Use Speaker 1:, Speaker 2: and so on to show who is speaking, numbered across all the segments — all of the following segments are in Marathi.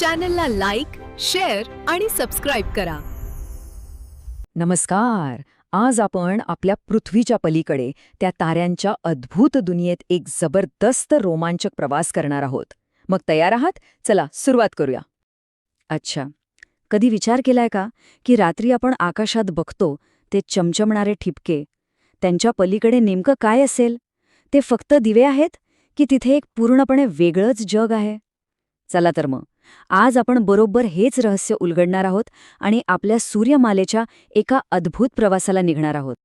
Speaker 1: चॅनलला लाईक शेअर आणि सबस्क्राईब करा.
Speaker 2: नमस्कार. आज आपण आपल्या पृथ्वीच्या पलीकडे त्या ताऱ्यांच्या अद्भुत दुनियेत एक जबरदस्त रोमांचक प्रवास करणार आहोत. मग तयार आहात? चला सुरुवात करूया. अच्छा. कधी विचार केलाय का? की रात्री आपण आकाशात बघतो ते चमचमणारे ठिपके. त्यांच्या पलीकडे नेमकं काय असेल? ते फक्त दिवे आहेत? की तिथे एक पूर्णपणे वेगळंच जग आहे? चला तर मग. आज आपण बरोबर हेच रहस्य उलगडणार आहोत आणि आपल्या सूर्यमालेच्या एका अद्भुत प्रवासाला निघणार आहोत.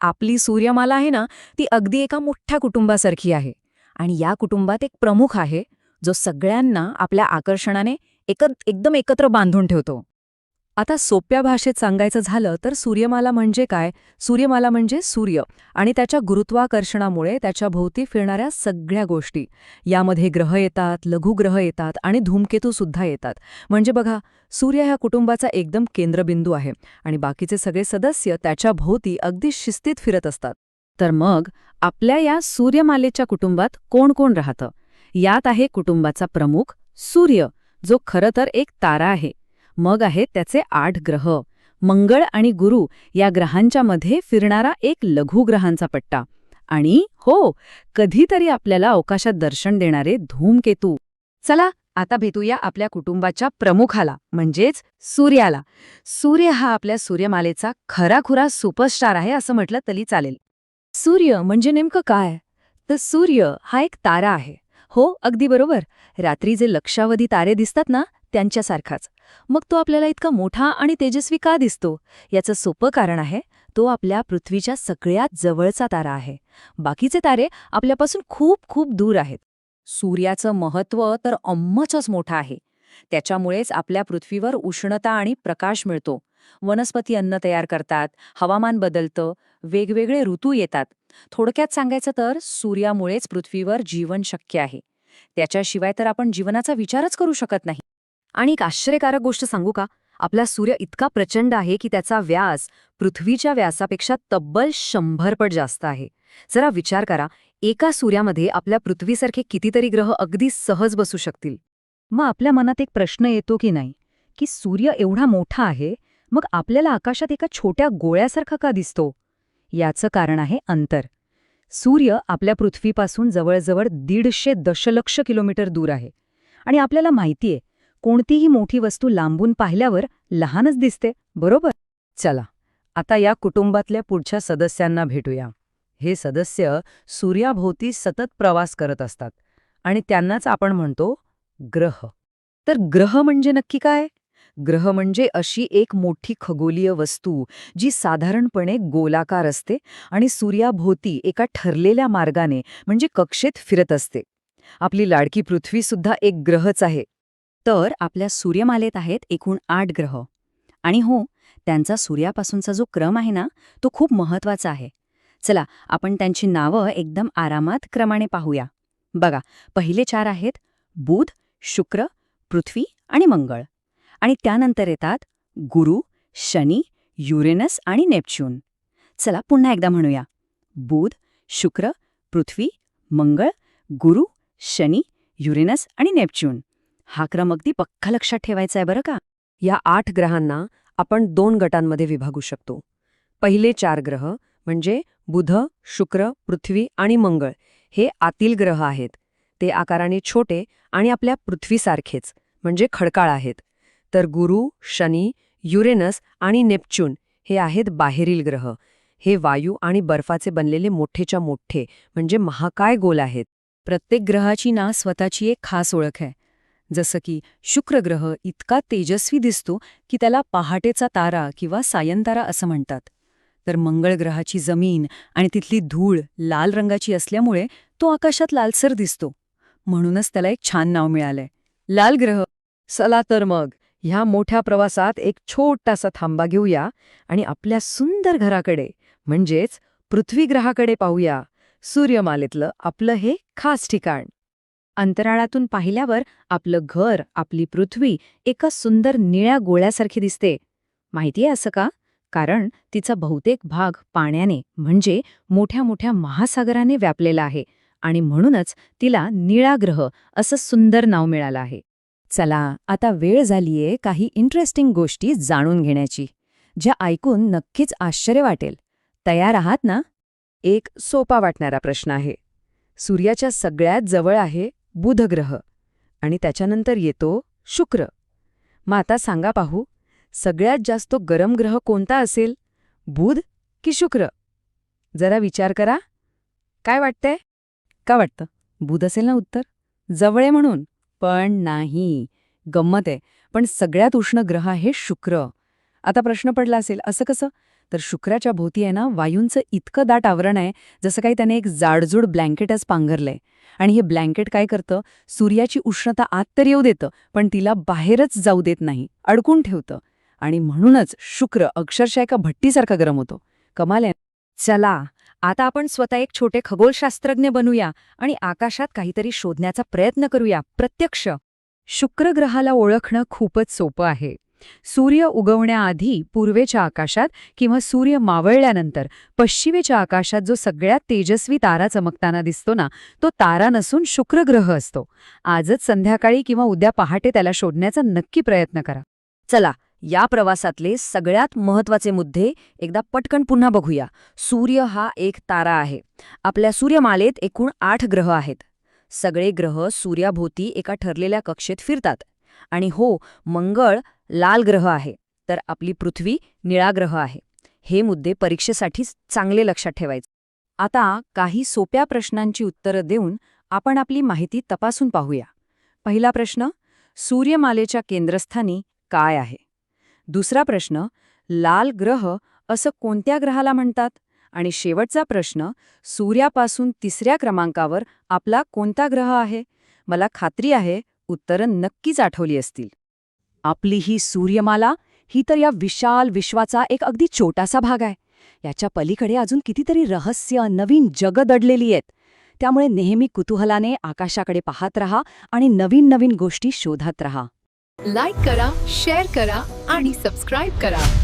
Speaker 2: आपली सूर्यमाला आहे ना ती अगदी एका मोठ्या कुटुंबासारखी आहे आणि या कुटुंबात एक प्रमुख आहे जो सगळ्यांना आपल्या आकर्षणाने एक एकदम एकत्र बांधून ठेवतो. आता सोप्या भाषेत सांगायचं झालं तर सूर्यमाला म्हणजे काय? सूर्यमाला म्हणजे सूर्य आणि त्याच्या गुरुत्वाकर्षणामुळे त्याच्या भोवती फिरणाऱ्या सगळ्या गोष्टी. यामध्ये ग्रह येतात लघुग्रह येतात आणि धूमकेतू सुद्धा येतात. म्हणजे बघा सूर्य ह्या कुटुंबाचा एकदम केंद्रबिंदू आहे आणि बाकीचे सगळे सदस्य त्याच्या भोवती अगदी शिस्तीत फिरत असतात. तर मग आपल्या या सूर्यमालेच्या कुटुंबात कोण कोण राहतं? यात आहे कुटुंबाचा प्रमुख सूर्य जो खरं तर एक तारा आहे. मग आहेत त्याचे आठ ग्रह. मंगळ आणि गुरु या ग्रहांच्या मध्ये फिरणारा एक लघुग्रहांचा पट्टा. आणि हो कधीतरी आपल्याला अवकाशात दर्शन देणारे धूमकेतू. चला आता भेटूया आपल्या कुटुंबाच्या प्रमुखाला म्हणजेच सूर्याला. सूर्य हा आपल्या सूर्यमालेचा खराखुरा सुपरस्टार आहे असं म्हटलं तरी चालेल. सूर्य म्हणजे नेमकं काय? तर सूर्य हा एक तारा आहे. हो अगदी बरोबर. रात्री जे लक्षावधी तारे दिसतात ना त्यांच्यासारखाच. मग तो आपल्याला इतका मोठा आणि तेजस्वी का दिसतो? याचं सोपं कारण आहे तो आपल्या पृथ्वीच्या सगळ्यात जवळचा तारा आहे. बाकीचे तारे आपल्यापासून खूप खूप दूर आहेत. सूर्याचं महत्त्व तर अम्मचच मोठं आहे. त्याच्यामुळेच आपल्या पृथ्वीवर उष्णता आणि प्रकाश मिळतो. वनस्पती अन्न तयार करतात हवामान बदलतं वेगवेगळे ऋतू येतात. थोडक्यात सांगायचं तर सूर्यामुळेच पृथ्वीवर जीवन शक्य आहे. त्याच्याशिवाय तर आपण जीवनाचा विचारच करू शकत नाही. आणि एक आश्चर्यकारक गोष्ट सांगू का? आपला सूर्य इतका प्रचंड आहे की त्याचा व्यास पृथ्वीच्या व्यासापेक्षा तब्बल शंभर पट जास्त आहे. जरा विचार करा एका सूर्यामध्ये आपल्या पृथ्वीसारखे कितीतरी ग्रह अगदी सहज बसू शकतील? मग आपल्या मनात एक प्रश्न येतो की नाही की सूर्य एवढा मोठा आहे मग आपल्याला आकाशात एका छोट्या गोळ्यासारखा का दिसतो? याचं कारण आहे अंतर. सूर्य आपल्या पृथ्वीपासून जवळजवळ दीडशे दशलक्ष किलोमीटर दूर आहे. आणि आपल्याला माहितीये कोणतीही मोठी वस्तू लांबून पाहिल्यावर लहानच दिसते बरोबर? चला आता या कुटुंबातल्या पुढच्या सदस्यांना भेटूया. हे सदस्य सूर्याभोवती सतत प्रवास करत असतात आणि त्यांनाच आपण म्हणतो ग्रह. तर ग्रह म्हणजे नक्की काय? ग्रह म्हणजे अशी एक मोठी खगोलीय वस्तू जी साधारणपणे गोलाकार असते आणि सूर्याभोवती एका ठरलेल्या मार्गाने म्हणजे कक्षेत फिरत असते. आपली लाडकी पृथ्वीसुद्धा एक ग्रहच आहे. तर आपल्या सूर्यमालेत आहेत एकूण आठ ग्रह. आणि हो त्यांचा सूर्यापासूनचा जो क्रम आहे ना तो खूप महत्त्वाचा आहे. चला आपण त्यांची नावं एकदम आरामात क्रमाने पाहूया. बघा पहिले चार आहेत बुध शुक्र पृथ्वी आणि मंगळ. आणि त्यानंतर येतात गुरु शनी युरेनस आणि नेपच्यून. चला पुन्हा एकदा म्हणूया. बुध शुक्र पृथ्वी मंगळ गुरु शनी युरेनस आणि नेपच्यून. हा क्रम अगदी पक्का लक्षात ठेवायचा आहे बरं का? या आठ ग्रहांना आपण दोन गटांमध्ये विभागू शकतो. पहिले चार ग्रह म्हणजे बुध शुक्र पृथ्वी आणि मंगळ हे आतील ग्रह आहेत. ते आकाराने छोटे आणि आपल्या पृथ्वीसारखेच म्हणजे खडकाळ आहेत. तर गुरु शनी युरेनस आणि नेपच्यून हे आहेत बाहेरील ग्रह. हे वायू आणि बर्फाचे बनलेले मोठेच्या मोठे म्हणजे महाकाय गोल आहेत. प्रत्येक ग्रहाची ना स्वतःची एक खास ओळख आहे. जसं की शुक्रग्रह इतका तेजस्वी दिसतो की त्याला पहाटेचा तारा किंवा सायंतारा असं म्हणतात. तर मंगळ ग्रहाची जमीन आणि तिथली धूळ लाल रंगाची असल्यामुळे तो आकाशात लालसर दिसतो. म्हणूनच त्याला एक छान नाव मिळालंय. लाल ग्रह चला तर मग ह्या मोठ्या प्रवासात एक छोटासा थांबा घेऊया आणि आपल्या सुंदर घराकडे म्हणजेच पृथ्वीग्रहाकडे पाहूया सूर्यमालेतलं आपलं हे खास ठिकाण. अंतराळातून पाहिल्यावर आपलं घर आपली पृथ्वी एका सुंदर निळ्या गोळ्यासारखी दिसते. माहितीये असं का? कारण तिचा बहुतेक भाग पाण्याने म्हणजे मोठ्या मोठ्या महासागराने व्यापलेला आहे आणि म्हणूनच तिला निळा ग्रह असं सुंदर नाव मिळालं आहे. चला आता वेळ झालीये काही इंटरेस्टिंग गोष्टी जाणून घेण्याची ज्या ऐकून नक्कीच आश्चर्य वाटेल. तयार आहात ना? एक सोपा वाटणारा प्रश्न आहे. सूर्याच्या सगळ्यात जवळ आहे बुधग्रह. आणि त्याच्यानंतर येतो शुक्र. मग आता सांगा पाहू सगळ्यात जास्त गरम ग्रह कोणता असेल बुध की शुक्र? जरा विचार करा. काय वाटतंय? का वाटतं? बुध असेल ना उत्तर? जवळ आहे म्हणून. पण नाही. गंमत आहे. पण सगळ्यात उष्ण ग्रह आहे शुक्र. आता प्रश्न पडला असेल असं कसं? तर शुक्राच्या भोवती आहे ना वायूंचं इतकं दाट आवरण आहे जसं काही त्याने एक जाडजूड ब्लँकेटच पांघरलंय. आणि हे ब्लँकेट काय करतं? सूर्याची उष्णता आत तर येऊ देतं पण तिला बाहेरच जाऊ देत नाही अडकून ठेवतं. आणि म्हणूनच शुक्र अक्षरशः एका भट्टीसारखा गरम होतो. कमाल आहे. चला आता आपण स्वतः एक छोटे खगोलशास्त्रज्ञ बनूया आणि आकाशात काहीतरी शोधण्याचा प्रयत्न करूया. प्रत्यक्ष. शुक्र ग्रहाला ओळखणं खूपच सोपं आहे. सूर्य उगवण्याआधी पूर्वेच्या आकाशात किंवा सूर्य मावळल्यानंतर पश्चिमेच्या आकाशात जो सगळ्यात तेजस्वी तारा चमकताना दिसतो ना तो तारा नसून शुक्र ग्रह असतो. आजच संध्याकाळी किंवा उद्या पहाटे त्याला शोधण्याचा नक्की प्रयत्न करा. चला या प्रवासातले सगळ्यात महत्त्वाचे मुद्दे एकदा पटकन पुन्हा बघूया. सूर्य हा एक तारा आहे. आपल्या सूर्यमालेत एकूण आठ ग्रह आहेत. सगळे ग्रह सूर्याभोवती एका ठरलेल्या कक्षेत फिरतात. आणि हो मंगळ लाल ग्रह आहे तर आपली पृथ्वी निळा ग्रह आहे. हे मुद्दे परीक्षेसाठी चांगले लक्षात ठेवायचे. आता काही सोप्या प्रश्नांची उत्तरं देऊन आपण आपली माहिती तपासून पाहूया. पहिला प्रश्न सूर्यमालेच्या केंद्रस्थानी काय आहे? दुसरा प्रश्न लाल ग्रह असं कोणत्या ग्रहाला म्हणतात? आणि शेवटचा प्रश्न सूर्यापासून तिसऱ्या क्रमांकावर आपला कोणता ग्रह आहे? मला खात्री आहे उत्तरं नक्कीच आठवली असतील. आपली ही सूर्यमाला ही तर या विशाल विश्वाचा एक अगदी छोटासा भाग आहे. याच्या पलीकडे अजून कितीतरी रहस्य नवीन जग दडलेली आहेत. त्यामुळे नेहमी कुतूहलाने आकाशाकडे पाहत रहा आणि नवीन नवीन गोष्टी शोधत रहा.
Speaker 1: लाईक करा शेअर करा आणि सबस्क्राईब करा.